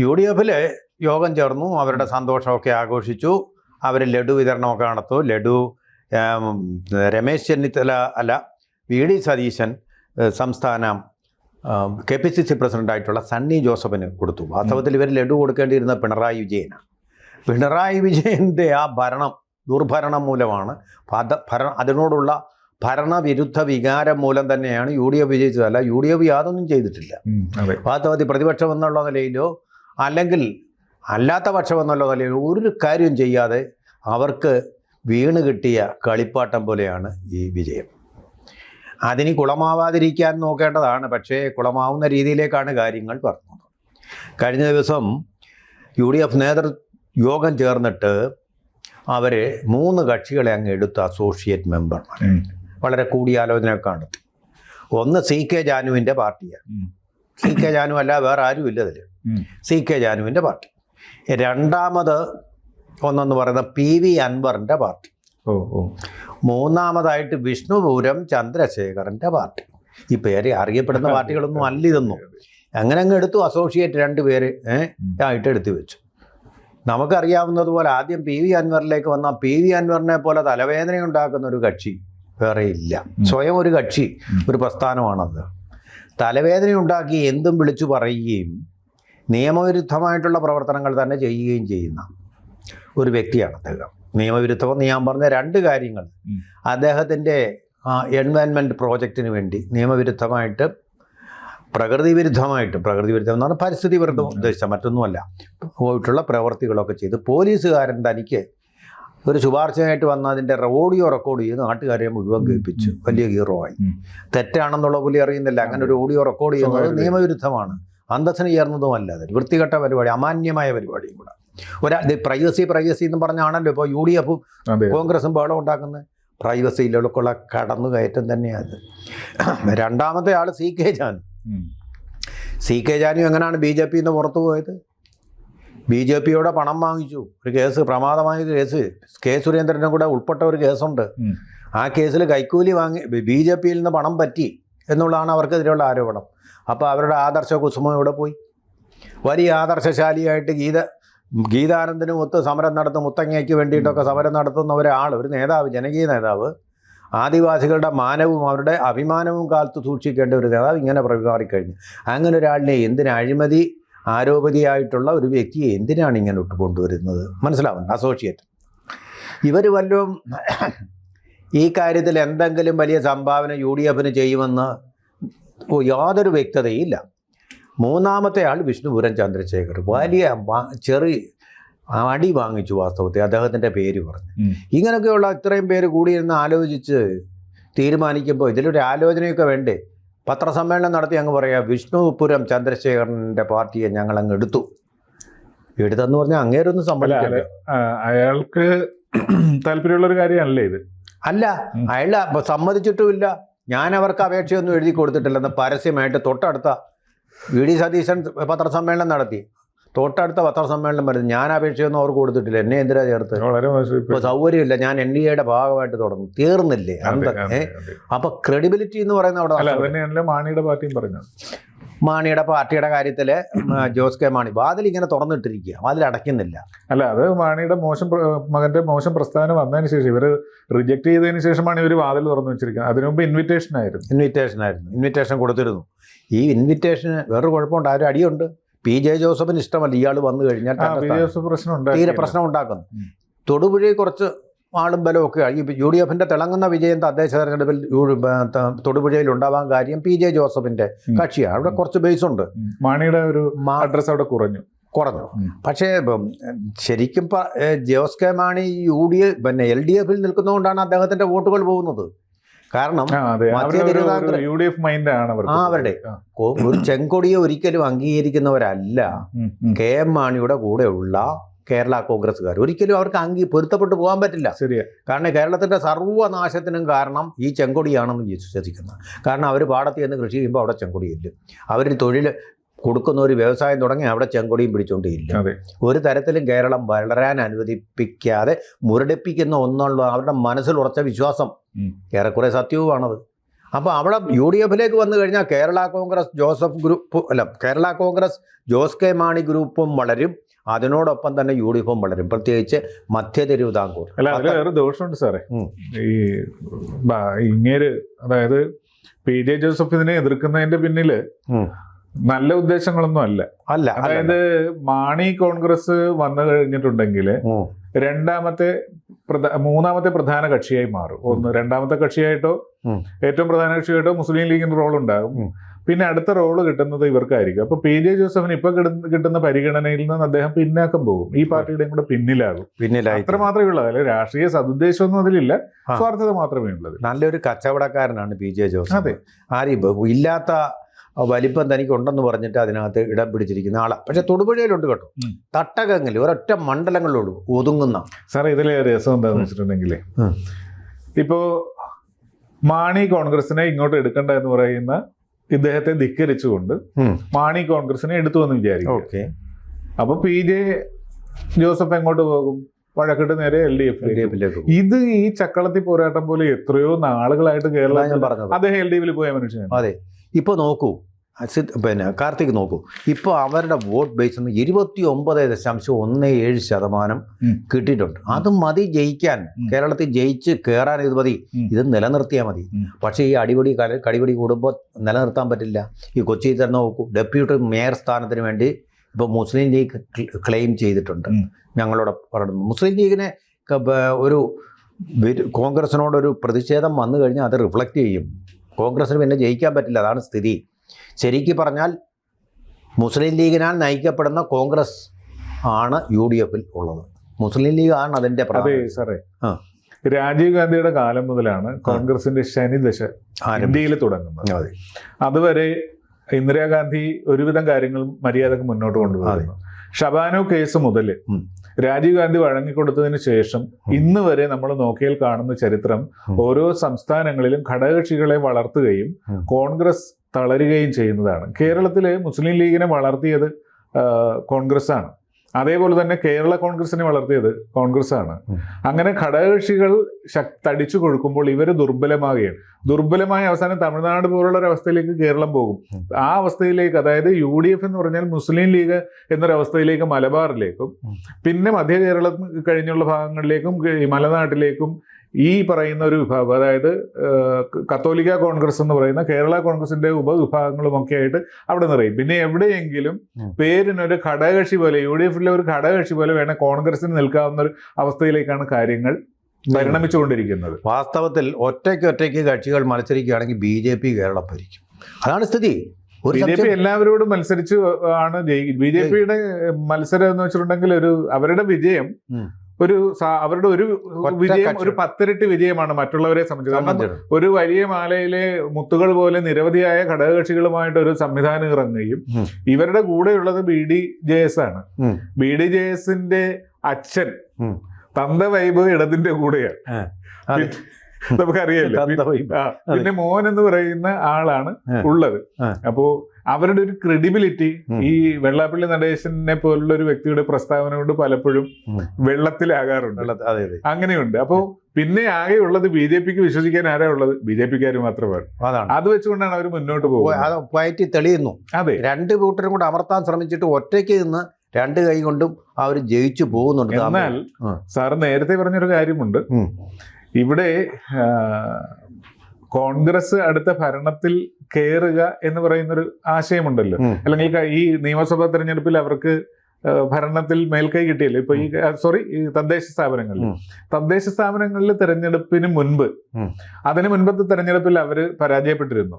U D എഫിൽ യോഗം ചേർന്നു. അവരുടെ സന്തോഷമൊക്കെ ആഘോഷിച്ചു. അവർ ലഡു വിതരണമൊക്കെ നടത്തു. ലഡു രമേശ് ചെന്നിത്തല അല്ല വി ഡി സതീശൻ സംസ്ഥാന കെ പി സി സി പ്രസിഡന്റായിട്ടുള്ള സണ്ണി ജോസഫിന് കൊടുത്തു. വാസ്തവത്തിൽ ഇവർ ലഡു കൊടുക്കേണ്ടിയിരുന്ന പിണറായി വിജയനാണ് പിണറായി വിജയന്റെ ആ ഭരണം ദുർഭരണം മൂലമാണ് പദ ഭരണം അതിനോടുള്ള ഭരണവിരുദ്ധ വികാരം മൂലം തന്നെയാണ് യു ഡി എഫ് വിജയിച്ചതല്ല യു ഡി എഫ് യാതൊന്നും ചെയ്തിട്ടില്ല. വാസ്തവത്തിൽ പ്രതിപക്ഷം എന്നുള്ള നിലയിലോ അല്ലെങ്കിൽ അല്ലാത്ത പക്ഷം എന്നുള്ള നിലയിൽ ഒരു കാര്യം ചെയ്യാതെ അവർക്ക് വീണ് കിട്ടിയ കളിപ്പാട്ടം പോലെയാണ് ഈ വിജയം. അതിന് കുളമാവാതിരിക്കാൻ നോക്കേണ്ടതാണ് പക്ഷേ കുളമാവുന്ന രീതിയിലേക്കാണ് കാര്യങ്ങൾ പറഞ്ഞത്. കഴിഞ്ഞ ദിവസം യു ഡി എഫ് നേതൃ യോഗം ചേർന്നിട്ട് അവർ മൂന്ന് കക്ഷികളെ അങ്ങ് എടുത്ത അസോസിയേറ്റ് മെമ്പർമാർ. വളരെ കൂടിയാലോചനയൊക്കെ നടത്തി. ഒന്ന് സി കെ ജാനുവിന്റെ പാർട്ടിയാണ്. സി കെ ജാനു അല്ല വേറെ ആരും ഇല്ല അതിൽ സി കെ ജാനുവിന്റെ പാർട്ടി. രണ്ടാമത് ഒന്നെന്ന് പറയുന്നത് പി വി അൻവറിന്റെ പാർട്ടി. ഓ ഓ. മൂന്നാമതായിട്ട് വിഷ്ണുപൂരം ചന്ദ്രശേഖരന്റെ പാർട്ടി. ഈ പേര് അറിയപ്പെടുന്ന പാർട്ടികളൊന്നും അല്ല ഇതൊന്നും. അങ്ങനെ അങ്ങ് എടുത്തു അസോസിയേറ്റ് രണ്ട് പേര് ആയിട്ട് എടുത്തു വെച്ചു. നമുക്കറിയാവുന്നതുപോലെ ആദ്യം പി വി അൻവറിലേക്ക് വന്ന പി വി അൻവറിനെ പോലെ തലവേദന ഉണ്ടാക്കുന്ന ഒരു കക്ഷി വേറെ ഇല്ല. സ്വയം ഒരു കക്ഷി ഒരു പ്രസ്ഥാനമാണത്. തലവേദന ഉണ്ടാക്കി എന്തും വിളിച്ചു പറയുകയും നിയമവിരുദ്ധമായിട്ടുള്ള പ്രവർത്തനങ്ങൾ തന്നെ ചെയ്യുകയും ചെയ്യുന്ന ഒരു വ്യക്തിയാണ് അദ്ദേഹം. നിയമവിരുദ്ധമെന്ന് ഞാൻ പറഞ്ഞ രണ്ട് കാര്യങ്ങൾ. അദ്ദേഹത്തിന്റെ എൻവയൺമെന്റ് പ്രോജക്റ്റിന് വേണ്ടി നിയമവിരുദ്ധമായിട്ട് പ്രകൃതി വിരുദ്ധമായിട്ട് പ്രകൃതി വിരുദ്ധം എന്ന് പറഞ്ഞാൽ പരിസ്ഥിതി വിരുദ്ധം ഉദ്ദേശിച്ച മറ്റൊന്നുമല്ല. പോയിട്ടുള്ള പ്രവർത്തികളൊക്കെ ചെയ്ത് പോലീസുകാരൻ തനിക്ക് ഒരു ശുപാർശയായിട്ട് വന്ന അതിന്റെ ഓഡിയോ റെക്കോർഡ് ചെയ്ത് നാട്ടുകാരെ മുഴുവൻ കേൾപ്പിച്ചു. വലിയ ഹീറോ ആയി ഉം. തെറ്റാണെന്നുള്ള പുലി അറിയുന്നില്ല. അങ്ങനെ ഒരു ഓഡിയോ റെക്കോർഡ് ചെയ്യുന്നത് നിയമവിരുദ്ധമാണ്. അന്തസ്സിന് ചേർന്നതുമല്ല അതിൽ വൃത്തികെട്ട പരിപാടി അമാന്യമായ പരിപാടിയും കൂടെ. ഒരാ പ്രൈവസി പ്രൈവസി എന്ന് പറഞ്ഞാണല്ലോ ഇപ്പോൾ യു ഡി എഫും കോൺഗ്രസും ബഹളം ഉണ്ടാക്കുന്നത്. പ്രൈവസിയിലുള്ള കടന്നുകയറ്റം തന്നെയാണ് അത്. രണ്ടാമത്തെ ആൾ സി കെ ജാനു. ഉം, സി കെ ജാനു എങ്ങനെയാണ് ബി ജെ പിന്ന് പുറത്തു പോയത്? ബി ജെ പിയോടെ പണം വാങ്ങിച്ചു. ഒരു കേസ് പ്രമാദമായ കേസ്. കെ സുരേന്ദ്രനും കൂടെ ഉൾപ്പെട്ട ഒരു കേസുണ്ട്. ആ കേസിൽ കൈക്കൂലി വാങ്ങി ബി ജെ പിയിൽ നിന്ന് പണം പറ്റി എന്നുള്ളതാണ് അവർക്കെതിരെയുള്ള ആരോപണം. അപ്പോൾ അവരുടെ ആദർശ കുസുമം ഇവിടെ പോയി? വലിയ ആദർശശാലിയായിട്ട് ഗീത ഗീതാനന്ദനും ഒത്ത് സമരം നടത്തും മുത്തങ്ങയ്ക്ക് വേണ്ടിയിട്ടൊക്കെ സമരം നടത്തുന്ന ഒരാൾ ഒരു നേതാവ് ജനകീയ നേതാവ് ആദിവാസികളുടെ മാനവും അവരുടെ അഭിമാനവും കാലത്ത് സൂക്ഷിക്കേണ്ട ഒരു നേതാവ് ഇങ്ങനെ പ്രവിമാറിക്കഴിഞ്ഞു അങ്ങനെ ഒരാളിനെ എന്തിന് അഴിമതി ആരോപതിയായിട്ടുള്ള ഒരു വ്യക്തിയെ എന്തിനാണ് ഇങ്ങനെ ഇട്ട് കൊണ്ടുവരുന്നത്? മനസ്സിലാവുന്നു അസോസിയേറ്റ് ഇവർ വല്ലതും ഈ കാര്യത്തിൽ എന്തെങ്കിലും വലിയ സംഭാവന യു ഡി എഫിന് ചെയ്യുമെന്ന് യാതൊരു വ്യക്തതയില്ല. മൂന്നാമത്തെ ആൾ വിഷ്ണുപുരം ചന്ദ്രശേഖർ. വലിയ ചെറിയ അടി വാങ്ങിച്ചു വാസ്തവത്തിൽ. അദ്ദേഹത്തിന്റെ പേര് പറഞ്ഞു. ഇങ്ങനെയൊക്കെയുള്ള ഇത്രയും പേര് കൂടിയിരുന്ന് ആലോചിച്ച് തീരുമാനിക്കുമ്പോൾ ഇതിലൊരു ആലോചനയൊക്കെ വേണ്ടേ? പത്രസമ്മേളനം നടത്തി അങ്ങ് പറയാം വിഷ്ണുപുരം ചന്ദ്രശേഖരന്റെ പാർട്ടിയെ ഞങ്ങൾ അങ്ങ് എടുത്തു. എടുത്തെന്ന് പറഞ്ഞാൽ അങ്ങേരൊന്നും സമ്മതിക്കില്ല അയാൾക്ക് താല്പര്യമുള്ള ഒരു കാര്യമല്ലേ ഇത്? അല്ല അയാൾ സമ്മതിച്ചിട്ടുമില്ല. ഞാൻ അവർക്ക് അപേക്ഷയൊന്നും എഴുതി കൊടുത്തിട്ടില്ലെന്ന് പരസ്യമായിട്ട് തൊട്ടടുത്ത വി. ഡി. സതീശൻ പത്രസമ്മേളനം നടത്തി. തൊട്ടടുത്ത പത്രസമ്മേളനം വരുന്നത് ഞാൻ അപേക്ഷയൊന്നും അവർക്ക് കൊടുത്തിട്ടില്ല. എന്നെ എന്തിനാ ചേർത്ത്? ഇപ്പോൾ സൗകര്യമില്ല. ഞാൻ എൻ ഡി എയുടെ ഭാഗമായിട്ട് തുടങ്ങും. തീർന്നില്ലേ? അന്തൊക്കെ അപ്പൊ ക്രെഡിബിലിറ്റി എന്ന് പറയുന്ന അവിടെ മാണിയുടെ പാർട്ടിയും പറഞ്ഞത്. മാണിയുടെ പാർട്ടിയുടെ കാര്യത്തിൽ ജോസ് കെ മാണി. വാതിൽ ഇങ്ങനെ തുറന്നിട്ടിരിക്കുക. വാതിൽ അടയ്ക്കുന്നില്ല. അല്ല അത് മാണിയുടെ മോശം മകന്റെ മോശം പ്രസ്ഥാനം വന്നതിന് ശേഷം ഇവർ റിജക്ട് ചെയ്തതിന് ശേഷമാണ് ഇവർ വാതിൽ തുറന്നു വെച്ചിരിക്കുന്നത്. അതിനു മുമ്പ് ഇൻവിറ്റേഷൻ ആയിരുന്നു. ഇൻവിറ്റേഷൻ ആയിരുന്നു. ഇൻവിറ്റേഷൻ കൊടുത്തിരുന്നു. ഈ ഇൻവിറ്റേഷന് വേറൊരു കുഴപ്പമുണ്ട്. ആരും അടിയുണ്ട്. പി ജെ ജോസഫിന് ഇഷ്ടമല്ല. ഇയാൾ വന്നു കഴിഞ്ഞാൽ തീരെ പ്രശ്നം ഉണ്ടാക്കുന്നു. തൊടുപുഴ തൊടുപുഴയിൽ കുറച്ച് ആളും ബലമൊക്കെ ഈ യു ഡി എഫിന്റെ തിളങ്ങുന്ന വിജയം തദ്ദേശ തെരഞ്ഞെടുപ്പിൽ തൊടുപുഴയിൽ ഉണ്ടാവാൻ കാര്യം പി ജെ ജോസഫിന്റെ. കക്ഷിയാണ്. അവിടെ കുറച്ച് ബേസ് ഉണ്ട്. മാണിയുടെ ഒരു അഡ്രസ് അവിടെ കുറഞ്ഞു. കുറഞ്ഞു. പക്ഷേ ശരിക്കും Jose K Mani U D F പിന്നെ എൽ ഡി എഫിൽ നിൽക്കുന്നതുകൊണ്ടാണ് അദ്ദേഹത്തിന്റെ വോട്ടുകൾ പോകുന്നത്. കാരണം യു ഡി എഫ് മൈൻഡ് ആണ് ആ, അവരുടെ. ഒരു ചെങ്കൊടിയെ ഒരിക്കലും അംഗീകരിക്കുന്നവരല്ല. കെ എം മാണിയുടെ കൂടെയുള്ള കേരള കോൺഗ്രസ്സുകാർ. ഒരിക്കലും അവർക്ക് അംഗീ പൊരുത്തപ്പെട്ടു പോകാൻ പറ്റില്ല. ശരിയാണ് കാരണം കേരളത്തിന്റെ സർവനാശത്തിനും കാരണം ഈ ചെങ്കൊടിയാണെന്ന് വിശ്വസിക്കുന്നത് കാരണം അവർ പാടത്ത് ചെന്ന് കൃഷി ചെയ്യുമ്പോൾ അവിടെ ചെങ്കൊടിയില്ല. അവർ തൊഴിൽ കൊടുക്കുന്ന ഒരു വ്യവസായം തുടങ്ങി അവിടെ ചെങ്കൊടിയും ഇല്ല ഒരു തരത്തിലും കേരളം വളരാൻ അനുവദിപ്പിക്കാതെ മുരടിപ്പിക്കുന്ന ഒന്നുള്ള അവരുടെ മനസ്സിൽ ഉറച്ച വിശ്വാസം. ഏറെക്കുറെ സത്യവുമാണത്. അപ്പോൾ അവിടെ യു ഡി എഫിലേക്ക് വന്നു കഴിഞ്ഞാൽ കേരള കോൺഗ്രസ് ജോസഫ് ഗ്രൂപ്പ് അല്ല കേരള കോൺഗ്രസ് ജോസ് കെ മാണി ഗ്രൂപ്പും വളരും. അതിനോടൊപ്പം തന്നെ യു ഡി എഫും വളരും. പ്രത്യേകിച്ച് മധ്യ തിരുവിതാംകൂർ. അല്ല വേറെ ദോഷമുണ്ട് സാറേ. ഈ ഇങ്ങേര് അതായത് പി ജെ ജോസഫ് ഇതിനെ എതിർക്കുന്നതിന്റെ പിന്നിൽ. നല്ല ഉദ്ദേശങ്ങളൊന്നും അല്ല. അല്ല അതായത് മാണി കോൺഗ്രസ് വന്നു കഴിഞ്ഞിട്ടുണ്ടെങ്കിൽ. രണ്ടാമത്തെ മൂന്നാമത്തെ പ്രധാന കക്ഷിയായി മാറും. ഒന്ന് രണ്ടാമത്തെ കക്ഷിയായിട്ടോ. ഏറ്റവും പ്രധാന കക്ഷിയായിട്ടോ മുസ്ലിം ലീഗിന് റോൾ ഉണ്ടാകും. പിന്നെ അടുത്ത റോൾ കിട്ടുന്നത് ഇവർക്കായിരിക്കും. അപ്പൊ പി ജെ ജോസഫിന് ഇപ്പൊ കിട്ടുന്ന- പരിഗണനയിൽ നിന്ന് അദ്ദേഹം പിന്നാക്കം പോകും. ഈ പാർട്ടിയുടെയും കൂടെ പിന്നിലാകും. പിന്നിലായി അത്ര മാത്രമേ ഉള്ളൂ. അല്ലെ രാഷ്ട്രീയ സതുദ്ദേശമൊന്നും അതിലില്ല. ആ. സ്വാർത്ഥത മാത്രമേ ഉള്ളത് നല്ലൊരു കച്ചവടക്കാരനാണ് പി ജെ ജോസഫ്. അതെ. ആരും ഇല്ലാത്ത വലിപ്പം തനിക്കുണ്ടെന്ന് പറഞ്ഞിട്ട് അതിനകത്ത് ഇടം പിടിച്ചിരിക്കുന്ന ആളാണ് പക്ഷെ തൊടുപുഴയിലുണ്ട് കേട്ടോ. തട്ടകങ്ങൾ തട്ടകങ്ങളിൽ ഒരൊറ്റ മണ്ഡലങ്ങളിലുള്ളൂ ഒതുങ്ങുന്ന. സാർ ഇതിലെ രസം എന്താന്ന് വെച്ചിട്ടുണ്ടെങ്കിൽ. ഇപ്പോ മാണി കോൺഗ്രസിനെ ഇങ്ങോട്ട് എടുക്കണ്ട എന്ന് പറയുന്ന ഇദ്ദേഹത്തെ ധിക്കരിച്ചുകൊണ്ട് മാണി കോൺഗ്രസിനെ എടുത്തു എന്ന് വിചാരിക്കും ഓക്കെ. അപ്പൊ പി ജെ ജോസഫ് എങ്ങോട്ട് പോകും? വഴക്കിട്ട് നേരെ എൽ ഡി എഫ് എഫിലേക്ക് ഇത് ഈ ചക്കളത്തി പോരാട്ടം പോലെ എത്രയോ നാളുകളായിട്ട് കേരള അദ്ദേഹം എൽ ഡി എഫിൽ പോയ മനുഷ്യനാണ്. അതെ. ഇപ്പോൾ നോക്കൂ അസിത് പിന്നെ കാർത്തിക് നോക്കൂ. ഇപ്പോൾ അവരുടെ വോട്ട് ബേസ് നിന്ന് ഇരുപത്തി ഒമ്പത് ദശാംശം ഒന്ന് ഏഴ് ശതമാനം. കിട്ടിയിട്ടുണ്ട്. അത് മതി ജയിക്കാൻ. കേരളത്തിൽ ജയിച്ച് കയറാൻ ഇത് മതി. ഇത് നിലനിർത്തിയാൽ മതി. പക്ഷേ ഈ അടിപൊളി കടിപിടി കൂടുമ്പോൾ നിലനിർത്താൻ പറ്റില്ല. ഈ കൊച്ചിയിൽ തന്നെ നോക്കൂ. ഡെപ്യൂട്ടി മേയർ സ്ഥാനത്തിന് വേണ്ടി ഇപ്പോൾ മുസ്ലിം ലീഗ് ക്ലെയിം ചെയ്തിട്ടുണ്ട്. ഞങ്ങളോട് പറയുന്നു മുസ്ലിം ലീഗിനെ ഒരു കോൺഗ്രസിനോടൊരു പ്രതിഷേധം വന്നു കഴിഞ്ഞാൽ അത് റിഫ്ലക്റ്റ് ചെയ്യും. കോൺഗ്രസിന് പിന്നെ ജയിക്കാൻ പറ്റില്ല അതാണ് സ്ഥിതി. ശരിക്ക് പറഞ്ഞാൽ മുസ്ലിം ലീഗിനാൽ നയിക്കപ്പെടുന്ന കോൺഗ്രസ് ആണ് യു ഡി എഫിൽ ഉള്ളത്. മുസ്ലിം ലീഗ് ആണ് അതിന്റെ അതെ സാറേ. രാജീവ് ഗാന്ധിയുടെ കാലം മുതലാണ് കോൺഗ്രസിന്റെ ശനിദശ. ഇന്ത്യയിൽ തുടങ്ങുന്നത്. അതെ. അതുവരെ ഇന്ദിരാഗാന്ധി ഒരുവിധം കാര്യങ്ങൾ മര്യാദയ്ക്ക് മുന്നോട്ട് കൊണ്ടുപോകുന്നു ഷബാനോ കേസ് മുതൽ. രാജീവ് ഗാന്ധി വഴങ്ങിക്കൊടുത്തതിന് ശേഷം ഇന്ന് വരെ നമ്മൾ നോക്കിയാൽ കാണുന്ന ചരിത്രം ഓരോ സംസ്ഥാനങ്ങളിലും ഘടകകക്ഷികളെ വളർത്തുകയും കോൺഗ്രസ് തളരുകയും ചെയ്യുന്നതാണ്. കേരളത്തിലെ മുസ്ലിം ലീഗിനെ വളർത്തിയത് കോൺഗ്രസ് ആണ് അതേപോലെ തന്നെ കേരള കോൺഗ്രസിനെ വളർത്തിയത് കോൺഗ്രസ് ആണ് അങ്ങനെ ഘടകകക്ഷികൾ തടിച്ചു കൊടുക്കുമ്പോൾ ഇവർ ദുർബലമാകുകയാണ്. ദുർബലമായ അവസാനം തമിഴ്നാട് പോലുള്ള ഒരു അവസ്ഥയിലേക്ക് കേരളം പോകും. ആ അവസ്ഥയിലേക്ക് അതായത് യു ഡി എഫ് എന്ന് പറഞ്ഞാൽ മുസ്ലിം ലീഗ് എന്നൊരവസ്ഥയിലേക്ക് മലബാറിലേക്കും പിന്നെ മധ്യ കേരളം കഴിഞ്ഞുള്ള ഭാഗങ്ങളിലേക്കും മലനാട്ടിലേക്കും ഈ പറയുന്ന ഒരു വിഭാഗം അതായത് കത്തോലിക്ക കോൺഗ്രസ് എന്ന് പറയുന്ന കേരള കോൺഗ്രസിന്റെ ഉപവിഭാഗങ്ങളും ഒക്കെ ആയിട്ട് അവിടെ നിറയും. പിന്നെ എവിടെയെങ്കിലും. പേരിനൊരു ഘടകകക്ഷി പോലെ യു ഡി എഫിലെ ഒരു ഘടകകക്ഷി പോലെ വേണേൽ കോൺഗ്രസിന് നിൽക്കാവുന്ന ഒരു അവസ്ഥയിലേക്കാണ് കാര്യങ്ങൾ പരിണമിച്ചുകൊണ്ടിരിക്കുന്നത്. വാസ്തവത്തിൽ ഒറ്റയ്ക്ക് ഒറ്റയ്ക്ക് കക്ഷികൾ മത്സരിക്കുകയാണെങ്കിൽ ബി ജെ പി കേരളം ഭരിക്കും. അതാണ് സ്ഥിതി. ബി ജെ പി എല്ലാവരോടും മത്സരിച്ചു ആണ് ജയി ബി ജെ പിയുടെ മത്സരം എന്ന് വെച്ചിട്ടുണ്ടെങ്കിൽ ഒരു അവരുടെ വിജയം. ഒരു അവരുടെ ഒരു വിജയം. ഒരു പത്തിരട്ടി വിജയമാണ് മറ്റുള്ളവരെ സംബന്ധിച്ച് കാരണം ഒരു വലിയ മാലയിലെ മുത്തുകൾ പോലെ നിരവധിയായ ഘടകകക്ഷികളുമായിട്ട് ഒരു സംവിധാനം ഇറങ്ങുകയും. ഇവരുടെ കൂടെയുള്ളത് ബി ഡി ജെ എസ് ആണ്. ബി ഡി ജെ എസിന്റെ അച്ഛൻ തന്ത വൈബ് ഇടതിന്റെ കൂടെയാണ്. നമുക്കറിയാലോ. പിന്നെ മോൻ എന്ന് പറയുന്ന ആളാണ്. ഉള്ളത്. അപ്പോ അവരുടെ ഒരു ക്രെഡിബിലിറ്റി ഈ വെള്ളാപ്പള്ളി നടേശനെ പോലുള്ള ഒരു വ്യക്തിയുടെ പ്രസ്താവന കൊണ്ട് പലപ്പോഴും. വെള്ളത്തിലാകാറുണ്ട്. അങ്ങനെയുണ്ട്. അപ്പോ പിന്നെ ആകെ ഉള്ളത് ബി ജെ പിക്ക് വിശ്വസിക്കാൻ ആരാ ഉള്ളത്? ബി ജെ പിക്കാർ മാത്രമാണ്. അതാണ്. അത് വെച്ചുകൊണ്ടാണ് അവർ മുന്നോട്ട് പോകുന്നത്. പയറ്റി തെളിയുന്നു. അതെ. രണ്ട് കൂട്ടരും കൂടെ അമർത്താൻ ശ്രമിച്ചിട്ട് ഒറ്റയ്ക്ക് നിന്ന് രണ്ട് കൈ കൊണ്ടും അവർ ജയിച്ചു പോകുന്നുണ്ട് എന്നാൽ. സാർ നേരത്തെ പറഞ്ഞൊരു കാര്യമുണ്ട്. ഇവിടെ കോൺഗ്രസ് അടുത്ത ഭരണത്തിൽ കയറുക എന്ന് പറയുന്നൊരു ആശയമുണ്ടല്ലോ. അല്ലെങ്കിൽ ഈ നിയമസഭാ തെരഞ്ഞെടുപ്പിൽ അവർക്ക് ഭരണത്തിൽ മേൽക്കൈ കിട്ടിയല്ലോ. ഇപ്പൊ ഈ സോറി ഈ തദ്ദേശ സ്ഥാപനങ്ങളിൽ. തദ്ദേശ സ്ഥാപനങ്ങളിൽ തെരഞ്ഞെടുപ്പിന് മുൻപ് അതിനു മുൻപത്തെ തെരഞ്ഞെടുപ്പിൽ അവർ പരാജയപ്പെട്ടിരുന്നു.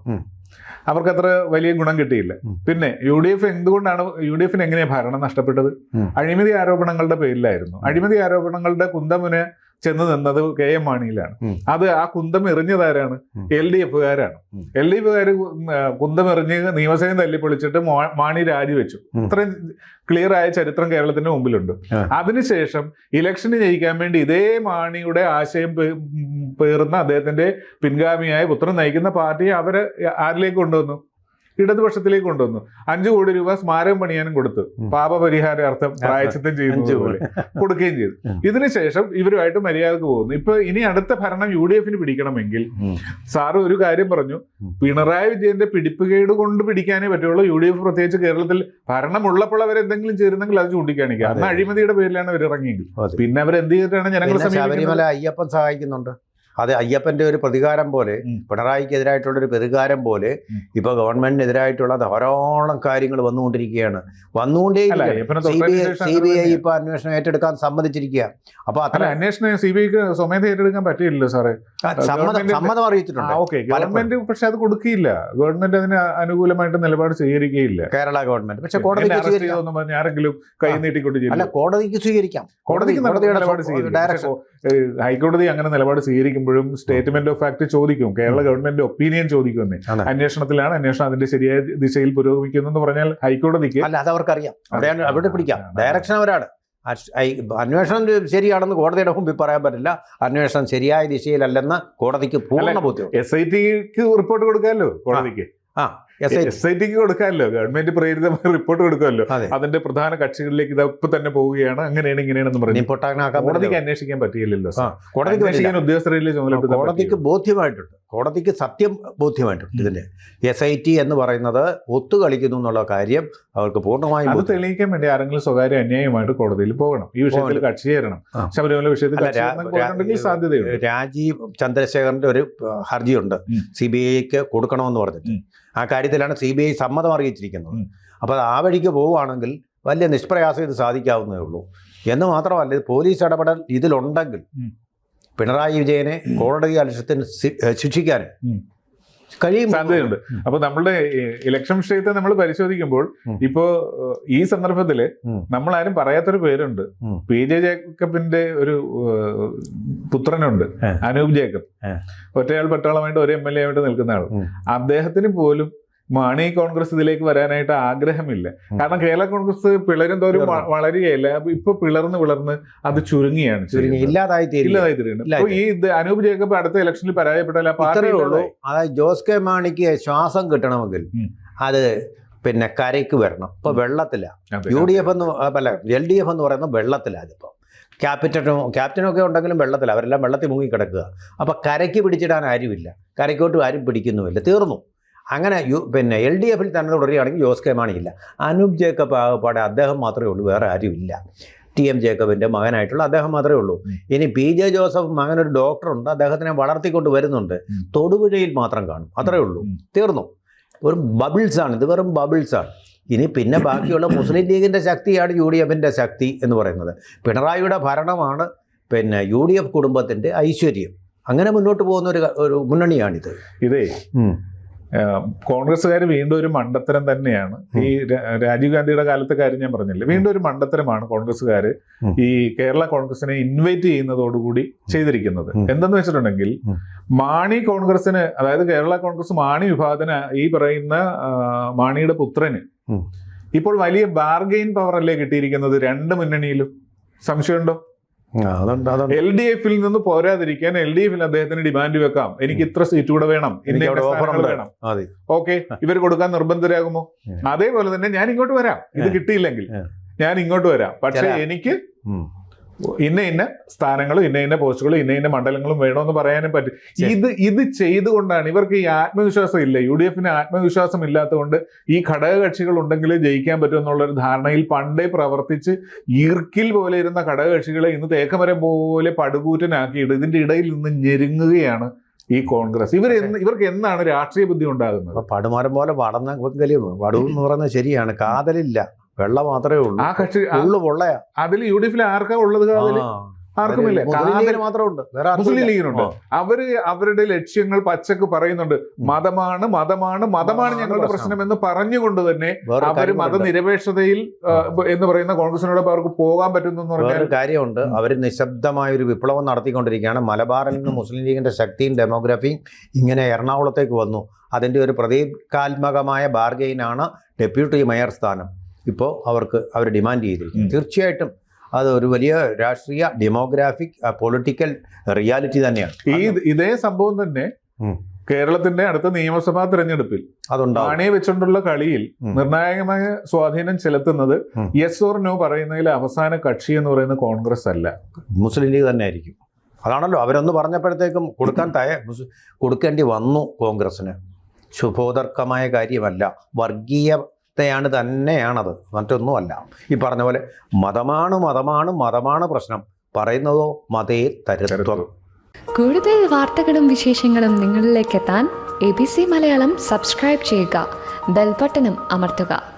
അവർക്ക് അത്ര വലിയ ഗുണം കിട്ടിയില്ല. പിന്നെ യു ഡി എഫ് എന്തുകൊണ്ടാണ് യു ഡി എഫിന് എങ്ങനെയാണ് ഭരണം നഷ്ടപ്പെട്ടത്? അഴിമതി ആരോപണങ്ങളുടെ പേരിലായിരുന്നു. അഴിമതി ആരോപണങ്ങളുടെ കുന്തമുന ചെന്ന് നിന്നത് കെ എം മാണിയിലാണ്. അത് ആ കുന്തം എറിഞ്ഞതാരാണ്. എൽ ഡി എഫുകാരാണ്. എൽ ഡി എഫുകാർ കുന്തം എറിഞ്ഞ് നിയമസഭയും തല്ലിപ്പൊളിച്ചിട്ട് മാണി രാജിവെച്ചു. ഇത്രയും ക്ലിയർ ആയ ചരിത്രം കേരളത്തിന്റെ മുമ്പിലുണ്ട്. അതിനുശേഷം ഇലക്ഷന് ജയിക്കാൻ വേണ്ടി ഇതേ മാണിയുടെ ആശയം പേറുന്ന അദ്ദേഹത്തിന്റെ പിൻഗാമിയായ പുത്രൻ നയിക്കുന്ന പാർട്ടിയെ അവരെ ആരിലേക്ക് കൊണ്ടുവന്നു ഇടതുപക്ഷത്തിലേക്ക് കൊണ്ടുവന്നു. അഞ്ചു കോടി രൂപ സ്മാരകം പണിയാനും കൊടുത്തു. പാപപരിഹാരാർത്ഥം പ്രായച്ചിത്തം ചെയ്യുന്നത് പോലെ കൊടുക്കുകയും ചെയ്തു. ഇതിനുശേഷം ഇവരുമായിട്ട് മര്യാദയ്ക്ക് പോകുന്നു. ഇപ്പൊ ഇനി അടുത്ത ഭരണം യു ഡി എഫിന് പിടിക്കണമെങ്കിൽ സാർ സാറ് ഒരു കാര്യം പറഞ്ഞു. പിണറായി വിജയന്റെ പിടിപ്പുകേട് കൊണ്ട് പിടിക്കാനേ പറ്റുള്ളൂ. യു ഡി എഫ് പ്രത്യേകിച്ച് കേരളത്തിൽ ഭരണമുള്ളപ്പോൾ അവർ എന്തെങ്കിലും ചേരുന്നെങ്കിൽ അത് ചൂണ്ടിക്കാണിക്കുക അന്ന്. അഴിമതിയുടെ പേരിലാണ് അവർ ഇറങ്ങിയെങ്കിൽ പിന്നെ അവർ എന്ത് ചെയ്തിട്ടാണ് ശബരിമല അയ്യപ്പൻ സഹായിക്കുന്നുണ്ട്. അത് അയ്യപ്പന്റെ ഒരു പ്രതികാരം പോലെ. പിണറായിക്കെതിരായിട്ടുള്ള ഒരു പ്രതികാരം പോലെ. ഇപ്പൊ ഗവൺമെന്റിനെതിരായിട്ടുള്ള ധാരാളം കാര്യങ്ങൾ വന്നുകൊണ്ടിരിക്കുകയാണ്. വന്നുകൊണ്ടേ C B I C B I ഇപ്പൊ അന്വേഷണം ഏറ്റെടുക്കാൻ സമ്മതിച്ചിരിക്കുക അപ്പൊ അത്ര അന്വേഷണം സി ബി ഐക്ക് സ്വമേധ ഏറ്റെടുക്കാൻ പറ്റിയില്ല സാറേ. സമ്മതം അറിയിച്ചിട്ടുണ്ട്. ഗവൺമെന്റ് പക്ഷെ അത് കൊടുക്കില്ല ഗവൺമെന്റ് അതിന് അനുകൂലമായിട്ട് നിലപാട് സ്വീകരിക്കുകയില്ല. കേരള ഗവൺമെന്റ്. പക്ഷെ കോടതി സ്വീകരിക്കാം. ആരെങ്കിലും കൈ. നീട്ടിക്കൊണ്ട് അല്ല കോടതിക്ക് സ്വീകരിക്കാം. കോടതിക്ക് നിലപാട് സ്വീകരിക്കും. ഹൈക്കോടതി അങ്ങനെ നിലപാട് സ്വീകരിക്കുമ്പോഴും സ്റ്റേറ്റ്മെന്റ് ഓഫ് ഫാക്ട് ചോദിക്കും. കേരള ഗവൺമെന്റ് ഒപ്പീനിയൻ ചോദിക്കുമെന്നേ. അന്വേഷണത്തിലാണ്. അന്വേഷണം അതിന്റെ ശരിയായ ദിശയിൽ പുരോഗമിക്കുന്നു എന്ന് പറഞ്ഞാൽ ഹൈക്കോടതിക്ക് അല്ല അത്. അവർക്കറിയാം അവിടെയാണ് അവിടെ പിടിക്കാം? ഡയറക്ഷൻ അവരാണ്. അന്വേഷണം ശരിയാണെന്ന് കോടതിയുടെ മുമ്പിൽ പറയാൻ പറ്റില്ല. അന്വേഷണം ശരിയായ ദിശയിലല്ലെന്ന് കോടതിക്ക് പൂർണ ബോധ്യം എസ് ഐ ടിക്ക് റിപ്പോർട്ട് കൊടുക്കാമല്ലോ കോടതിക്ക്. ആ. എസ് ഐ ടിക്ക് കൊടുക്കാമല്ലോ. ഗവൺമെന്റ് പ്രേരിതമായ റിപ്പോർട്ട് കൊടുക്കാമല്ലോ. അതിന്റെ പ്രധാന കക്ഷികളിലേക്ക് ഇത് ഇപ്പൊ തന്നെ പോവുകയാണ്. അങ്ങനെയാണ് ഇങ്ങനെയാണെന്ന് പറഞ്ഞു കോടതിക്ക്. അന്വേഷിക്കാൻ പറ്റിയില്ലല്ലോ കോടതിക്ക്. അന്വേഷിക്കാൻ ഉദ്യോഗസ്ഥരിലെ കോടതിക്ക് ബോധ്യമായിട്ടുണ്ട്. കോടതിക്ക് സത്യം ബോധ്യമായിട്ടുണ്ട് ഇതിന്റെ എസ് ഐ ടി എന്ന് പറയുന്നത് ഒത്തു കളിക്കുന്നു എന്നുള്ള കാര്യം അവർക്ക് പൂർണമായും അത് തെളിയിക്കാൻ വേണ്ടി ആരെങ്കിലും സ്വകാര്യ അന്യായമായിട്ട് കോടതിയിൽ പോകണം. ഈ വിഷയത്തിൽ കക്ഷി ചേരണം. ശബരിമല വിഷയത്തിൽ സാധ്യതയുണ്ട്. രാജീവ് ചന്ദ്രശേഖരന്റെ ഒരു ഹർജിയുണ്ട്. സി ബി ഐക്ക് കൊടുക്കണമെന്ന് പറഞ്ഞിട്ട്. ആ കാര്യത്തിലാണ് സി ബി ഐ സമ്മതം അറിയിച്ചിരിക്കുന്നത്. അപ്പോൾ ആ വഴിക്ക് പോവുകയാണെങ്കിൽ വലിയ നിഷ്പ്രയാസം ഇത് സാധിക്കാവുന്നതേ ഉള്ളൂ. എന്ന് മാത്രമല്ല ഇത് പോലീസ് ഇടപെടൽ ഇതിലുണ്ടെങ്കിൽ പിണറായി വിജയനെ കോടതി അലക്ഷ്യത്തിന് ശിക്ഷിക്കാനും. കഴിയും സാധ്യതയുണ്ട്. അപ്പൊ നമ്മളുടെ ഇലക്ഷൻ വിഷയത്തെ നമ്മൾ പരിശോധിക്കുമ്പോൾ ഇപ്പോ ഈ സന്ദർഭത്തിൽ നമ്മൾ ആരും പറയാത്തൊരു പേരുണ്ട്. പി ജെ ജേക്കബിന്റെ ഒരു പുത്രനുണ്ട്. അനൂപ് ജേക്കബ്. ഒറ്റയാൾ പട്ടാളമായിട്ട് ഒരു എം എൽ എ ആയിട്ട് നിൽക്കുന്ന ആൾ അദ്ദേഹത്തിന് പോലും മാണി കോൺഗ്രസ് ഇതിലേക്ക് വരാനായിട്ട് ആഗ്രഹമില്ല. കാരണം കേരള കോൺഗ്രസ് പിളരും തോറും. വളരുകയല്ല. ഇപ്പൊ പിളർന്ന് പിളർന്ന് അത് ചുരുങ്ങിയാണ് ചുരുങ്ങി. ഇല്ലാതായി ഇല്ലാതായി ഈ ഇത് അനൂപ് ജേക്കബ് അടുത്ത ഇലക്ഷനിൽ പരാജയപ്പെട്ടാൽ ഉള്ളൂ. അതായത് ജോസ് കെ മാണിക്ക് ശ്വാസം കിട്ടണമെങ്കിൽ. അത് പിന്നെ കരയ്ക്ക് വരണം. ഇപ്പൊ വെള്ളത്തില. അതെ. യു ഡി എഫ് എന്ന് അല്ല എൽ ഡി എഫ് എന്ന് പറയുന്നത് വെള്ളത്തിലാണ് അതിപ്പോ ക്യാപ്റ്റനും ക്യാപ്റ്റനൊക്കെ ഉണ്ടെങ്കിലും വെള്ളത്തിൽ അവരെല്ലാം വെള്ളത്തിൽ മുങ്ങി കിടക്കുക അപ്പോൾ കരയ്ക്ക് പിടിച്ചിടാൻ ആരുമില്ല. കരയ്ക്കോട്ട് ആരും പിടിക്കുന്നുമില്ല. തീർന്നു. അങ്ങനെ യു പിന്നെ എൽ ഡി എഫിൽ തന്നെ തുടരുകയാണെങ്കിൽ ജോസ് കെ മാണിയില്ല. അനൂപ് ജേക്കബ് ആകപ്പാടെ അദ്ദേഹം മാത്രമേ ഉള്ളൂ വേറെ ആരുമില്ല. ടി എം ജേക്കബിന്റെ മകനായിട്ടുള്ള അദ്ദേഹം മാത്രമേ ഉള്ളൂ. ഇനി പി ജെ ജോസഫ് മകനൊരു ഡോക്ടറുണ്ട് അദ്ദേഹത്തിനെ വളർത്തിക്കൊണ്ട് വരുന്നുണ്ട്. തൊടുപുഴയിൽ മാത്രം കാണും അത്രയേ ഉള്ളൂ. തീർന്നു. ഒരു ബബിൾസാണ് ഇത് വെറും ബബിൾസാണ് ഇനി പിന്നെ ബാക്കിയുള്ള മുസ്ലിം ലീഗിന്റെ ശക്തിയാണ് യു ഡി എഫിന്റെ ശക്തി എന്ന് പറയുന്നത്. പിണറായിയുടെ ഭരണമാണ് പിന്നെ യു ഡി എഫ് കുടുംബത്തിന്റെ ഐശ്വര്യം. അങ്ങനെ മുന്നോട്ട് പോകുന്ന ഒരു ഒരു മുന്നണിയാണിത്. ഇതേ കോൺഗ്രസ്സുകാർ വീണ്ടും ഒരു മണ്ടത്തരം തന്നെയാണ്. ഈ രാജീവ് ഗാന്ധിയുടെ കാലത്തെ കാര്യം ഞാൻ പറഞ്ഞില്ലേ? വീണ്ടും ഒരു മണ്ടത്തരമാണ് കോൺഗ്രസ്സുകാർ ഈ കേരള കോൺഗ്രസിനെ ഇൻവൈറ്റ് ചെയ്യുന്നതോടുകൂടി ചെയ്തിരിക്കുന്നത്. എന്തെന്ന് വെച്ചിട്ടുണ്ടെങ്കിൽ മാണി കോൺഗ്രസിന് അതായത് കേരള കോൺഗ്രസ് മാണി വിഭാഗത്തിന് ഈ പറയുന്ന മാണിയുടെ പുത്രന് ഇപ്പോൾ വലിയ ബാർഗെയിൻ പവർ അല്ലേ കിട്ടിയിരിക്കുന്നത്? രണ്ട് മുന്നണിയിലും. സംശയമുണ്ടോ? എൽ ഡി എഫിൽ നിന്ന് പോരാതിരിക്കാൻ എൽ ഡി എഫിൽ അദ്ദേഹത്തിന് ഡിമാൻഡ് വെക്കാം. എനിക്ക് ഇത്ര സീറ്റ് കൂടെ വേണം. വേണം. ഓക്കെ ഇവർ കൊടുക്കാൻ നിർബന്ധരാകുമോ അതേപോലെ തന്നെ ഞാൻ ഇങ്ങോട്ട് വരാം. ഇത്. കിട്ടിയില്ലെങ്കിൽ ഞാൻ ഇങ്ങോട്ട് വരാം. പക്ഷെ എനിക്ക്. ഇന്ന ഇന്ന സ്ഥാനങ്ങളും ഇന്ന ഇന്ന പോസ്റ്റുകളും ഇന്ന ഇന്ന മണ്ഡലങ്ങളും വേണമെന്ന് പറയാനും പറ്റും ഇത് ഇത് ചെയ്തുകൊണ്ടാണ് ഇവർക്ക് ഈ ആത്മവിശ്വാസം ഇല്ല? യു ഡി എഫിന് ആത്മവിശ്വാസം ഇല്ലാത്തതുകൊണ്ട് ഈ ഘടകകക്ഷികൾ ഉണ്ടെങ്കിലേ ജയിക്കാൻ പറ്റും എന്നുള്ള ഒരു ധാരണയിൽ പണ്ടേ പ്രവർത്തിച്ച് ഈർക്കിൽ പോലെ ഇരുന്ന ഘടകകക്ഷികളെ ഇന്ന് തേക്കമരം പോലെ പടുകൂറ്റനാക്കിയിട്ട് ഇതിന്റെ ഇടയിൽ നിന്ന് ഞെരുങ്ങുകയാണ് ഈ കോൺഗ്രസ്. ഇവർ ഇവർക്ക് എന്നാണ് രാഷ്ട്രീയ ബുദ്ധി ഉണ്ടാകുന്നത്? പടുമരം പോലെ വളർന്ന വടുന്ന് വടു എന്ന് പറയുന്നത് ശരിയാണ്. കാതലില്ല. വെള്ളം മാത്രമേ ഉള്ളൂ. ആ കക്ഷി ഉള്ളു പൊള്ളയാ. അതിൽ യു ഡി എഫിൽ ആർക്കാ ഉള്ളത്? അതിൽ ആർക്കുമില്ല മുസ്ലിം മാത്രമുണ്ട്. ലീഗിനുണ്ട്. അവർ അവരുടെ ലക്ഷ്യങ്ങൾ പച്ചക്ക് പറയുന്നുണ്ട്. മതമാണ് മതമാണ് മതമാണ് ഞങ്ങളുടെ പ്രശ്നം. എന്ന് പറഞ്ഞുകൊണ്ട് തന്നെ അവർ അവർ. മതനിരപേക്ഷതയിൽ എന്ന് പറയുന്ന കോൺഗ്രസിനോടൊപ്പം അവർക്ക് പോകാൻ പറ്റുന്നു പറഞ്ഞൊരു കാര്യമുണ്ട്. അവർ നിശബ്ദമായ ഒരു വിപ്ലവം നടത്തിക്കൊണ്ടിരിക്കുകയാണ്. മലബാറിൽ നിന്ന് മുസ്ലിം ലീഗിന്റെ ശക്തിയും ഡെമോഗ്രഫിയും ഇങ്ങനെ എറണാകുളത്തേക്ക് വന്നു. അതിന്റെ ഒരു പ്രതീകാത്മകമായ ബാർഗെയിനാണ് ഡെപ്യൂട്ടി മേയർ സ്ഥാനം. ഇപ്പോൾ അവർക്ക് അവർ ഡിമാൻഡ് ചെയ്തിരിക്കുന്നത് തീർച്ചയായിട്ടും അത് ഒരു വലിയ രാഷ്ട്രീയ ഡെമോഗ്രാഫിക് പൊളിറ്റിക്കൽ റിയാലിറ്റി തന്നെയാണ്. ഈ ഇതേ സംഭവം തന്നെ. കേരളത്തിന്റെ അടുത്ത നിയമസഭാ തെരഞ്ഞെടുപ്പിൽ മാണിയെ വെച്ചുകൊണ്ടുള്ള കളിയിൽ നിർണായകമായ സ്വാധീനം ചെലുത്തുന്നത്. യെസ് ഓർ നോ പറയുന്നതിൽ അവസാന കക്ഷി എന്ന് പറയുന്ന കോൺഗ്രസ് അല്ല. മുസ്ലിം ലീഗ് തന്നെ ആയിരിക്കും അതാണല്ലോ അവരൊന്ന് പറഞ്ഞപ്പോഴത്തേക്കും കൊടുക്കാൻ തയ കൊടുക്കേണ്ടി വന്നു കോൺഗ്രസ്സിന്. ശുഭോദർക്കമായ കാര്യമല്ല. വർഗീയതയാണ് തന്നെയാണത്. മറ്റൊന്നുമല്ല. ഈ പറഞ്ഞ പോലെ മതമാണ് മതമാണ് മതമാണ് പ്രശ്നം. പറയുന്നതോ മതേ തരുത്വം. കൂടുതൽ വാർത്തകളും വിശേഷങ്ങളും നിങ്ങളിലേക്ക് എത്താൻ A B C Malayalam subscribe ചെയ്യുക. ബെൽബട്ടനും അമർത്തുക.